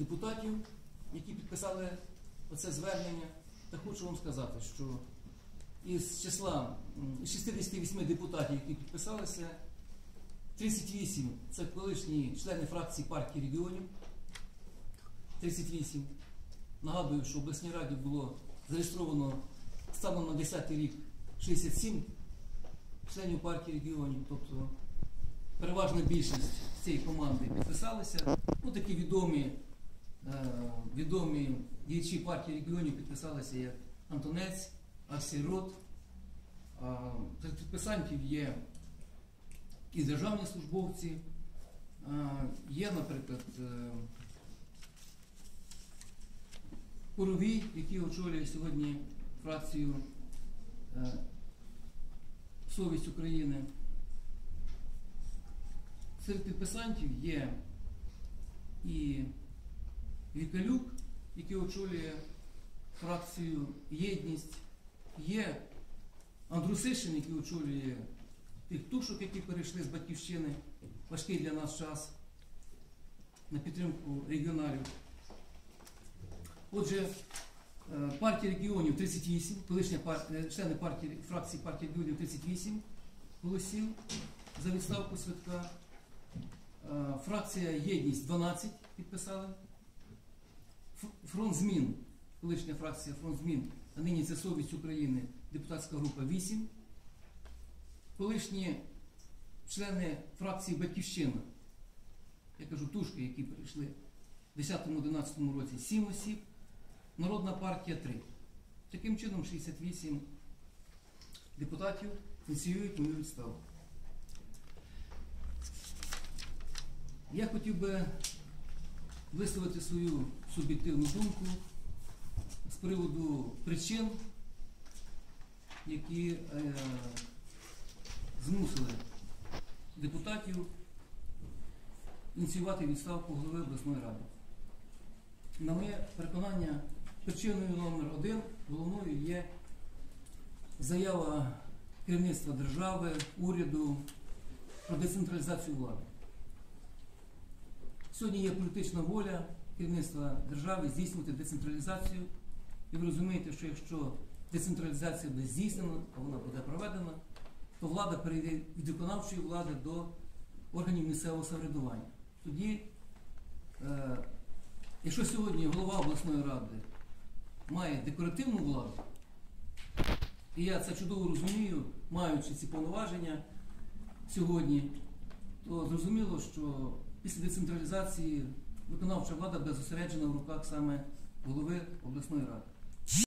депутатів, які підписали оце звернення. Та хочу вам сказати, що із числа 68 депутатів, які підписалися, 38 це колишні члени фракції партії регіонів. 38. Нагадую, що в обласній раді було зареєстровано станом на 10 рік 67 членів партії регіонів, тобто переважна більшість цієї команди підписалися. Ну, такі відомі, відомі діячі партії регіонів підписалися як Антонець, Арсій Рот. Серед підписантів є і державні службовці, є, наприклад, е, Куровій, який очолює сьогодні фракцію е, Совість України. Серед підписантів є і Вікалюк, який очолює фракцію Єдність, є Андрусишин, який очолює тих тушок, які перейшли з батьківщини, важкий для нас час на підтримку регіоналів. Отже, е, партія регіонів 38, колишня партія, члени партії, фракції партії регіонів 38 голосів за відставку Святка. Е, Фракція Єдність 12 підписали. Фронт змін, колишня фракція Фронт змін, а нині це Совість України, депутатська група 8. Колишні члени фракції Батьківщина, я кажу тушки, які перейшли в 10-11 році 7 осіб. Народна партія 3. Таким чином 68 депутатів ініціюють мою відставку. Я хотів би висловити свою суб'єктивну думку з приводу причин, які е, змусили депутатів ініціювати відставку голови обласної ради. На моє переконання, причиною номер один головною є заява керівництва держави, уряду про децентралізацію влади. Сьогодні є політична воля керівництва держави здійснювати децентралізацію. І ви розумієте, що якщо децентралізація буде здійснена, а вона буде проведена, то влада перейде від виконавчої влади до органів місцевого самоврядування. Тоді е, Якщо сьогодні голова обласної ради має декоративну владу, і я це чудово розумію, маючи ці повноваження сьогодні, то зрозуміло, що після децентралізації виконавча влада буде зосереджена в руках саме голови обласної ради.